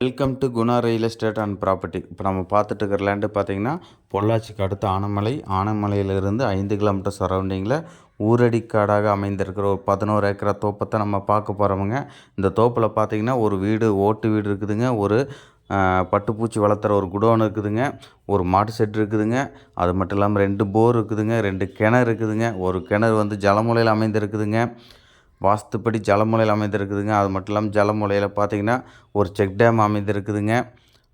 Welcome to Guna real estate and property இப்போ நம்ம பார்த்துட்டு இருக்கிற லேண்டு பார்த்தீங்கன்னா பொள்ளாச்சிக்கு அடுத்த ஆனமலை ஆனமலையிலிருந்து ஐந்து கிலோமீட்டர் சரௌண்டிங்கில் ஊரடி காடாக அமைந்திருக்கிற ஒரு பதினோரு ஏக்கரா தோப்பத்தை நம்ம பார்க்க போகிறவங்க இந்த தோப்பில் பார்த்தீங்கன்னா ஒரு வீடு ஓட்டு வீடு இருக்குதுங்க. ஒரு பட்டுப்பூச்சி வளர்த்துற ஒரு குடோன் இருக்குதுங்க. ஒரு மாட்டு செட் இருக்குதுங்க. அது மட்டும் இல்லாமல் ரெண்டு போர் இருக்குதுங்க. ரெண்டு கிணறு இருக்குதுங்க. ஒரு கிணறு வந்து ஜலமுலையில் அமைந்திருக்குதுங்க. வாஸ்துப்படி ஜலமுலையில் அமைந்திருக்குதுங்க. அது மட்டும் இல்லாமல் ஜலமுலையில் பார்த்தீங்கன்னா ஒரு செக் டேம் அமைந்திருக்குதுங்க.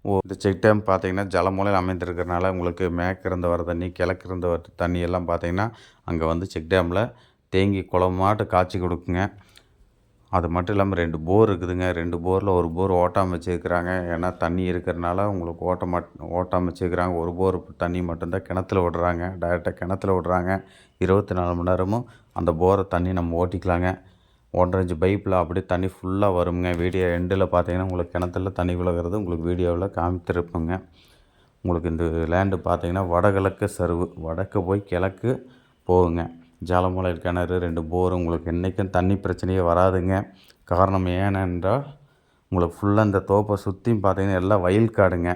ஓ இந்த செக் டேம் பார்த்தீங்கன்னா ஜலமுலையில் அமைந்திருக்கிறனால உங்களுக்கு மேற்கிருந்து வர தண்ணி கிழக்கிருந்து வர தண்ணி எல்லாம் பார்த்தீங்கன்னா அங்கே வந்து செக் டேமில் தேங்கி குளமாட்டு காய்ச்சி கொடுக்குங்க. அது மட்டும் இல்லாமல் ரெண்டு போர் இருக்குதுங்க. ரெண்டு போரில் ஒரு போர் ஓட்டாமல் வச்சுருக்கிறாங்க. ஏன்னா தண்ணி இருக்கிறனால உங்களுக்கு ஓட்ட மட் ஓட்டாமல் வச்சுருக்கிறாங்க. ஒரு போர் தண்ணி மட்டும்தான் கிணத்துல விடுறாங்க. டைரெக்டாக கிணத்துல விடுறாங்க. இருபத்தி நாலு மணி நேரமும் அந்த போரை தண்ணி நம்ம ஓட்டிக்கலாங்க. ஒன்றரை பைப்பில் அப்படியே தண்ணி ஃபுல்லாக வருங்க வீடியோ எண்டில் பார்த்தீங்கன்னா உங்களுக்கு கிணத்துல தண்ணி விழுகிறது உங்களுக்கு வீடியோவில் காமித்திருப்பேங்க. உங்களுக்கு இந்த லேண்டு பார்த்தீங்கன்னா வடகிழக்கு சருவு வடக்கு போய் கிழக்கு போகுங்க. ஜலமலை கிணறு ரெண்டு போர் உங்களுக்கு என்றைக்கும் தண்ணி பிரச்சனையே வராதுங்க. காரணம் ஏனென்றால் உங்களுக்கு ஃபுல்லாக இந்த தோப்பை சுற்றியும் பார்த்தீங்கன்னா எல்லாம் வயல் காடுங்க.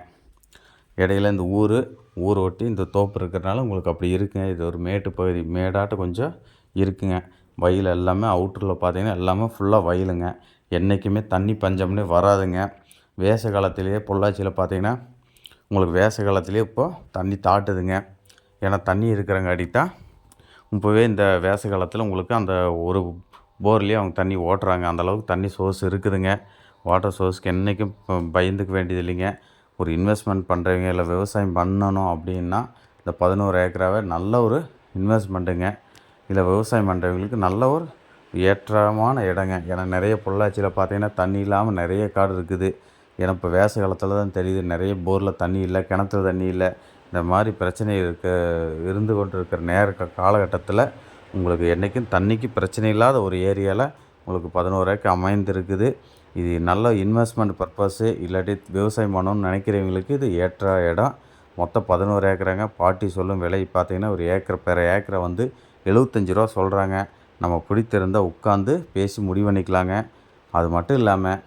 இடையில இந்த ஊர் ஊர் ஒட்டி இந்த தோப்பு இருக்கிறனால உங்களுக்கு அப்படி இருக்குங்க. இது ஒரு மேட்டு பகுதி மேடாட்டு கொஞ்சம் இருக்குங்க. வயல் எல்லாமே அவுட்டரில் பார்த்தீங்கன்னா எல்லாமே ஃபுல்லாக வயலுங்க. என்றைக்குமே தண்ணி பஞ்சம்னே வராதுங்க. வேச காலத்திலேயே பொள்ளாச்சியில் பார்த்தீங்கன்னா உங்களுக்கு வேச காலத்திலே இப்போது தண்ணி தாட்டுதுங்க. ஏன்னா தண்ணி இருக்கிறங்க தான் இப்போவே இந்த வேச காலத்தில் உங்களுக்கு அந்த ஒரு போர்லேயே அவங்க தண்ணி ஓட்டுறாங்க. அந்த அளவுக்கு தண்ணி சோர்ஸ் இருக்குதுங்க. வாட்டர் சோர்ஸ்க்கு என்றைக்கும் பயந்துக்க வேண்டியது இல்லைங்க. ஒரு இன்வெஸ்ட்மெண்ட் பண்ணுறவங்க இல்லை விவசாயம் பண்ணணும் அப்படின்னா இந்த பதினோரு ஏக்கராவே நல்ல ஒரு இன்வெஸ்ட்மெண்ட்டுங்க இதில் விவசாயம் பண்ணுறவங்களுக்கு நல்ல ஒரு ஏற்றமான இடங்க. ஏன்னா நிறைய பொள்ளாச்சியில் பார்த்தீங்கன்னா தண்ணி இல்லாமல் நிறைய காடு இருக்குது. ஏன்னா இப்போ வேச காலத்தில் தான் தெரியுது நிறைய போரில் தண்ணி இல்லை கிணத்துல தண்ணி இல்லை. இந்த மாதிரி பிரச்சனை இருக்க இருந்து கொண்டு இருக்கிற நேர காலகட்டத்தில் உங்களுக்கு என்றைக்கும் தண்ணிக்கு பிரச்சனை இல்லாத ஒரு ஏரியாவில் உங்களுக்கு பதினோரு ஏக்கர் அமைந்திருக்குது. இது நல்ல இன்வெஸ்ட்மெண்ட் பர்பஸு இல்லாட்டி விவசாயம் பண்ணணும்னு நினைக்கிறவங்களுக்கு இது ஏற்ற இடம். மொத்தம் பதினோரு ஏக்கராங்க. பாட்டி சொல்லும் விலை பார்த்திங்கன்னா ஒரு ஏக்கர் பெற ஏக்கரை வந்து எழுபத்தஞ்சி ரூபா சொல்கிறாங்க நம்ம பிடித்திருந்தால் உட்காந்து பேசி முடிவு பண்ணிக்கலாங்க அது மட்டும் இல்லாமல்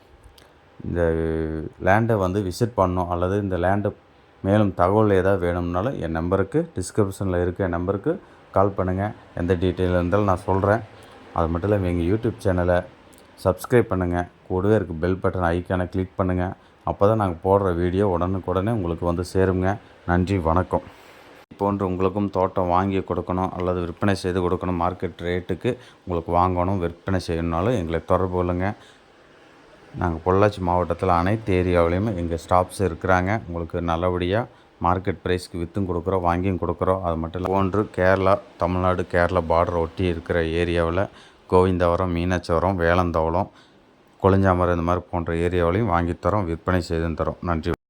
இந்த லேண்டை வந்து விசிட் பண்ணோம் அல்லது இந்த லேண்டை மேலும் தகவல் ஏதாவது வேணும்னாலும் என் நம்பருக்கு டிஸ்கிரிப்ஷனில் இருக்க என் நம்பருக்கு கால் பண்ணுங்கள் எந்த டீட்டெயில் இருந்தாலும் நான் சொல்கிறேன் அது மட்டும் இல்லாமல் எங்கள் யூடியூப் சேனலை சப்ஸ்கிரைப் பண்ணுங்கள் கூடவே இருக்க பெல் பட்டன் ஐக்கானை கிளிக் பண்ணுங்கள் அப்போ தான் நாங்கள் போடுற வீடியோ உடனுக்குடனே உங்களுக்கு வந்து சேருங்க. நன்றி வணக்கம். போன்று உங்களுக்கும் தோட்டம் வாங்கி கொடுக்கணும் அல்லது விற்பனை செய்து கொடுக்கணும் மார்க்கெட் ரேட்டுக்கு உங்களுக்கு வாங்கணும் விற்பனை செய்யணுனாலும் எங்களை தொடர்பு கொள்ளுங்கள் நாங்கள் பொள்ளாச்சி மாவட்டத்தில் அனைத்து ஏரியாவிலையுமே எங்கள் ஸ்டாஃப்ஸ் இருக்கிறாங்க. உங்களுக்கு நல்லபடியாக மார்க்கெட் ப்ரைஸ்க்கு விற்றும் கொடுக்குறோம் வாங்கியும் கொடுக்குறோம். அது மட்டும் இல்லை ஒன்று கேரளா தமிழ்நாடு கேரளா பார்டர் ஒட்டி இருக்கிற ஏரியாவில் கோவிந்தவரம் மீனாட்சிவரம் வேலந்தவளம் கொளிஞ்சாமரம் இந்த மாதிரி போன்ற ஏரியாவிலையும் வாங்கி தரோம் விற்பனை செய்து தரோம். நன்றி.